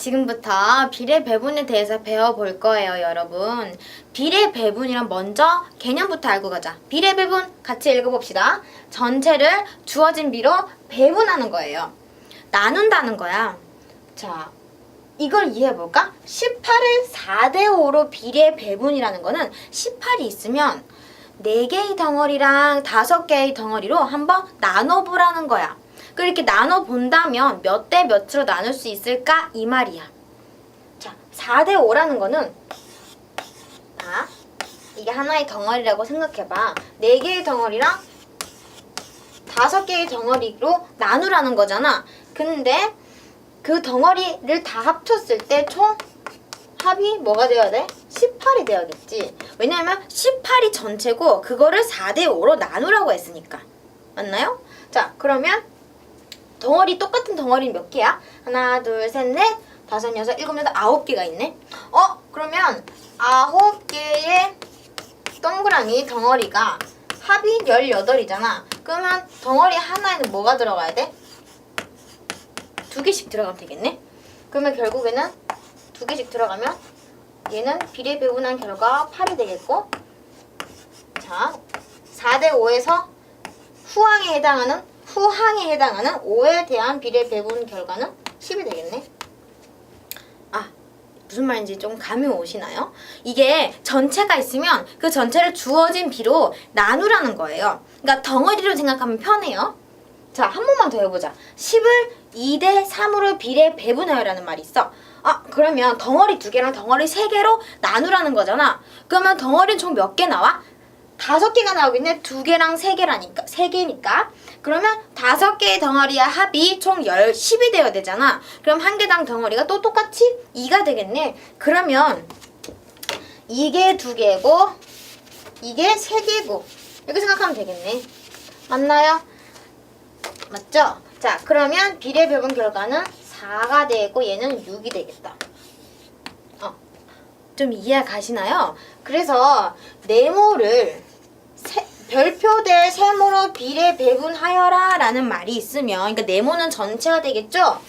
지금부터 비례 배분에 대해서 배워볼 거예요, 여러분. 비례 배분이란 먼저 개념부터 알고 가자. 비례 배분 같이 읽어봅시다. 전체를 주어진 비로 배분하는 거예요. 나눈다는 거야. 자, 이걸 이해해볼까? 18을 4대 5로 비례 배분이라는 거는 18이 있으면 4개의 덩어리랑 5개의 덩어리로 한번 나눠보라는 거야. 그렇게 나눠 본다면 몇 대 몇으로 나눌 수 있을까? 이 말이야. 자, 4대 5라는 거는 자, 이게 하나의 덩어리라고 생각해봐. 4개의 덩어리랑 5개의 덩어리로 나누라는 거잖아. 근데 그 덩어리를 다 합쳤을 때 총 합이 뭐가 되어야 돼? 18이 되어야겠지. 왜냐면 18이 전체고 그거를 4대 5로 나누라고 했으니까. 맞나요? 자, 그러면 덩어리 똑같은 덩어리는 몇 개야? 하나, 둘, 셋, 넷, 다섯, 여섯, 일곱, 여덟, 아홉 개가 있네. 어, 그러면 아홉 개의 동그라미 덩어리가 합이 18이잖아. 그러면 덩어리 하나에는 뭐가 들어가야 돼? 두 개씩 들어가면 되겠네. 그러면 결국에는 두 개씩 들어가면 얘는 비례 배분한 결과 8이 되겠고 자 4대 5에서 후항에 해당하는 후항에 해당하는 5에 대한 비례 배분 결과는 10이 되겠네. 아 무슨 말인지 좀 감이 오시나요? 이게 전체가 있으면 그 전체를 주어진 비로 나누라는 거예요. 그러니까 덩어리로 생각하면 편해요. 자, 한 번만 더 해보자. 10을 2대 3으로 비례 배분하여라는 말이 있어. 아, 그러면 덩어리 두 개랑 덩어리 세 개로 나누라는 거잖아. 그러면 덩어리는 총 몇 개 나와? 다섯 개가 나오겠네. 두 개랑 세 개라니까. 세 개니까. 그러면 다섯 개의 덩어리의 합이 총 열, 10이 되어야 되잖아. 그럼 한 개당 덩어리가 또 똑같이 2가 되겠네. 그러면 이게 두 개고, 이게 세 개고. 이렇게 생각하면 되겠네. 맞나요? 맞죠? 자, 그러면 비례 배분 결과는 4가 되고 얘는 6이 되겠다. 어, 좀 이해 가시나요? 그래서 네모를 세, 별표 대 세모로 비례 배분하여라 라는 말이 있으면 그러니까 네모는 전체가 되겠죠?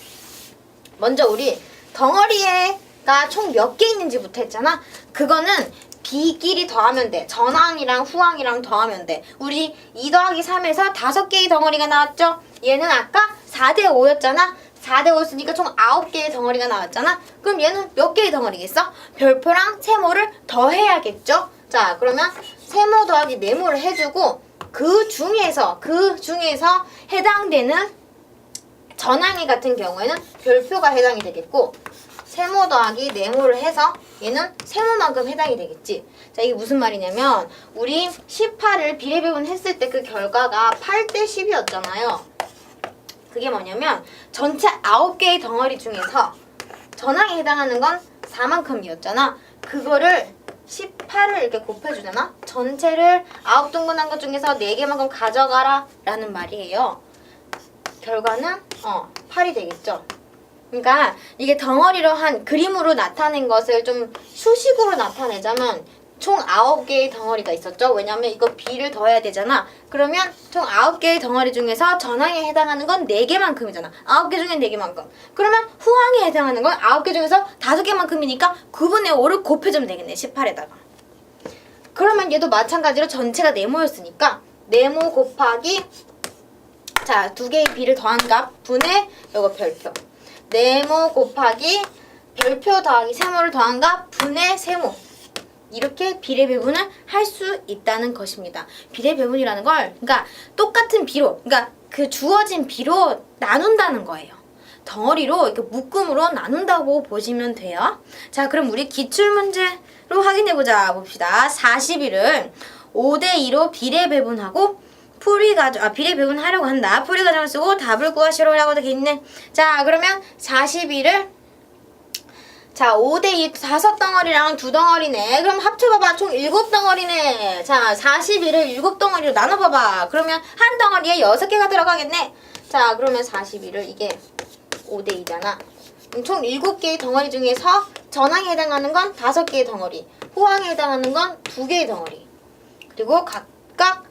먼저 우리 덩어리에가 총 몇 개 있는지부터 했잖아. 그거는 비끼리 더하면 돼. 전항이랑 후항이랑 더하면 돼. 우리 2 더하기 3에서 5개의 덩어리가 나왔죠? 얘는 아까 4대 5였잖아. 4대 5였으니까 총 9개의 덩어리가 나왔잖아. 그럼 얘는 몇 개의 덩어리겠어? 별표랑 세모를 더해야겠죠? 자, 그러면 세모 더하기 네모를 해주고 그 중에서 그 중에서 해당되는 전항이 같은 경우에는 별표가 해당이 되겠고 세모 더하기 네모를 해서 얘는 세모만큼 해당이 되겠지. 자, 이게 무슨 말이냐면 우리 18을 비례 배분 했을 때 그 결과가 8대 10이었잖아요. 그게 뭐냐면 전체 9개의 덩어리 중에서 전항에 해당하는 건 4만큼이었잖아. 그거를 18을 이렇게 곱해주잖아. 전체를 9동분한 것 중에서 4개만큼 가져가라 라는 말이에요. 결과는 어 8이 되겠죠. 그러니까 이게 덩어리로 한 그림으로 나타낸 것을 좀 수식으로 나타내자면 총 9개의 덩어리가 있었죠. 왜냐면 이거 B를 더해야 되잖아. 그러면 총 9개의 덩어리 중에서 전항에 해당하는 건 4개만큼이잖아. 9개 중에 4개만큼. 그러면 후항에 해당하는 건 9개 중에서 5개만큼이니까 9분의 5를 곱해주면 되겠네. 18에다가. 그러면 얘도 마찬가지로 전체가 네모였으니까 네모 곱하기 자, 두 개의 비를 더한 값 분의 요거 별표. 네모 곱하기 별표 더하기 세모를 더한 값 분의 세모. 이렇게 비례 배분을 할 수 있다는 것입니다. 비례 배분이라는 걸 그러니까 똑같은 비로 그러니까 그 주어진 비로 나눈다는 거예요. 덩어리로 이렇게 묶음으로 나눈다고 보시면 돼요. 자, 그럼 우리 기출 문제로 확인해 보자 봅시다. 41을 5대 2로 비례 배분하고 풀이 가져 아 비례 배분하려고 한다. 풀이 과정을 쓰고 답을 구하시라고 되어 있네. 자, 그러면 41을 자, 5대2 다섯 덩어리랑 두 덩어리네. 그럼 합쳐봐봐. 총 일곱 덩어리네. 자, 41을 일곱 덩어리로 나눠봐봐. 그러면 한 덩어리에 여섯 개가 들어가겠네. 자, 그러면 41을 이게 5대2잖아. 총 일곱 개의 덩어리 중에서 전항에 해당하는 건 다섯 개의 덩어리, 후항에 해당하는 건 두 개의 덩어리. 그리고 각각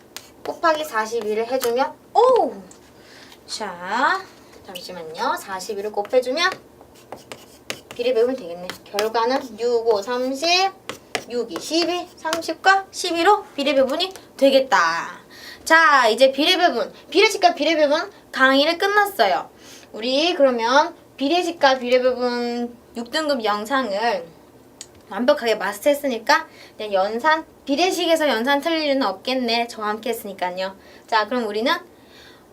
곱하기 41을 해주면, 오! 자, 잠시만요. 41을 곱해주면 비례배분이 되겠네. 결과는 6, 5, 30, 6, 2, 12, 30과 12로 비례배분이 되겠다. 자, 이제 비례배분, 비례식과 비례배분 강의를 끝났어요. 우리 그러면 비례식과 비례배분 6등급 영상을 완벽하게 마스터했으니까 그냥 연산 비례식에서 연산 틀릴 일은 없겠네. 저와 함께 했으니까요. 자, 그럼 우리는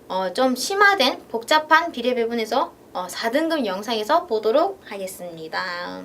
어, 좀 심화된 복잡한 비례배분에서 어, 4등급 영상에서 보도록 하겠습니다.